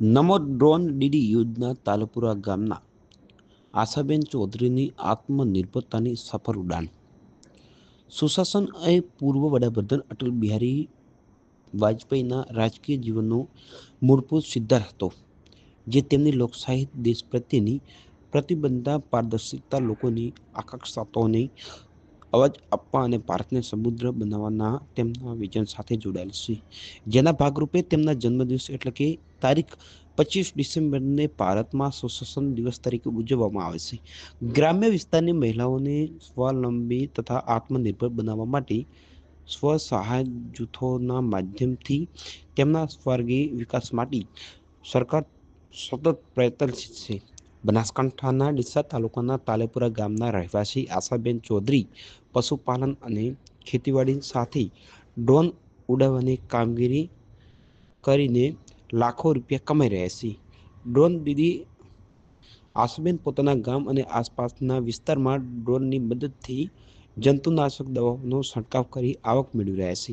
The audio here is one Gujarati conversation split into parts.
નમો ડ્રોન ડીડી યુદ્ધના તાલપુરા ગામના આશાબેન ચૌધરીની આત્મનિર્ભરતાની સફળ ઉડાન. સુશાસન એ પૂર્વ વડાપ્રધાન અટલ બિહારી વાજપેયીના રાજકીય જીવનનો મૂળભૂત સિદ્ધાંત હતો, જે તેમની લોકશાહી દેશ પ્રત્યેની પ્રતિબદ્ધતા પારદર્શિકતા લોકોની આકાંક્ષાઓને અવાજ આપવા અને ભારતને સમુદ્ર બનાવવાના તેમના વિઝન સાથે જોડાયેલ છે. જેના ભાગરૂપે તેમના જન્મદિવસ એટલે કે તારીખ પચીસ ડિસેમ્બરને ભારતમાં સુશાસન દિવસ તરીકે ઉજવવામાં આવે છે. ગ્રામ્ય વિસ્તારની મહિલાઓને સ્વાવલંબી તથા આત્મનિર્ભર બનાવવા માટે સ્વ સહાય જૂથોના માધ્યમથી તેમના સ્વર્ગીય વિકાસ માટે સરકાર સતત પ્રયત્નશીલ છે. બનાસકાંઠાના ડીસા તાલુકાના તાલેપુરા ગામના રહેવાસી આશાબેન ચૌધરી પશુપાલન અને ખેતીવાડી સાથે ડ્રોન ઉડાવવાની કામગીરી કરીને લાખો રૂપિયા કમાઈ રહ્યા છે. ડ્રોન દીદી આશાબેન પોતાના ગામ અને આસપાસના વિસ્તારમાં ડ્રોનની મદદથી જંતુનાશક દવાઓનો છંટકાવ કરી આવક મેળવી રહ્યા છે.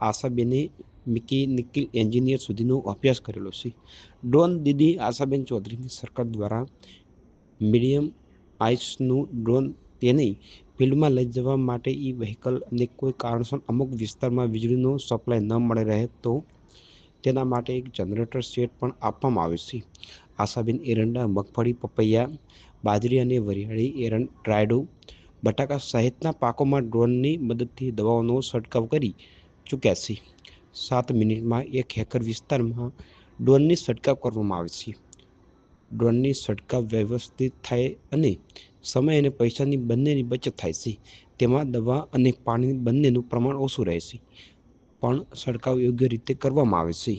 આશાબેને મિકેનિકલ એન્જિનિયર સુધીનો અભ્યાસ કરેલો છે. ડ્રોન દીદી આશાબેન ચૌધરીની સરકાર દ્વારા મીડિયમ આઇસનું ડ્રોન તેને ફિલ્ડમાં લઈ જવા માટે એ વ્હીકલ અને કોઈ કારણસર અમુક વિસ્તારમાં વીજળીનો સપ્લાય ન મળી રહે તો તેના માટે એક જનરેટર સેટ પણ આપવામાં આવે છે. આશાબેન એરંડા, મગફળી, પપૈયા, બાજરી અને વરિયાળી એરંડ ટ્રાયડો બટાકા સહિતના પાકોમાં ડ્રોનની મદદથી દવાઓનો છંટકાવ કરી ચૂક્યા છે. સાત મિનિટમાં એક હેકર વિસ્તારમાં ડ્રોનની છંટકાવ કરવામાં આવે છે. ડ્રોનની છંટકાવ વ્યવસ્થિત થાય અને સમય અને પૈસાની બંનેની બચત થાય છે. તેમાં દવા અને પાણી બંનેનું પ્રમાણ ઓછું રહે છે. પણ છંટકાવ યોગ્ય રીતે કરવામાં આવે છે.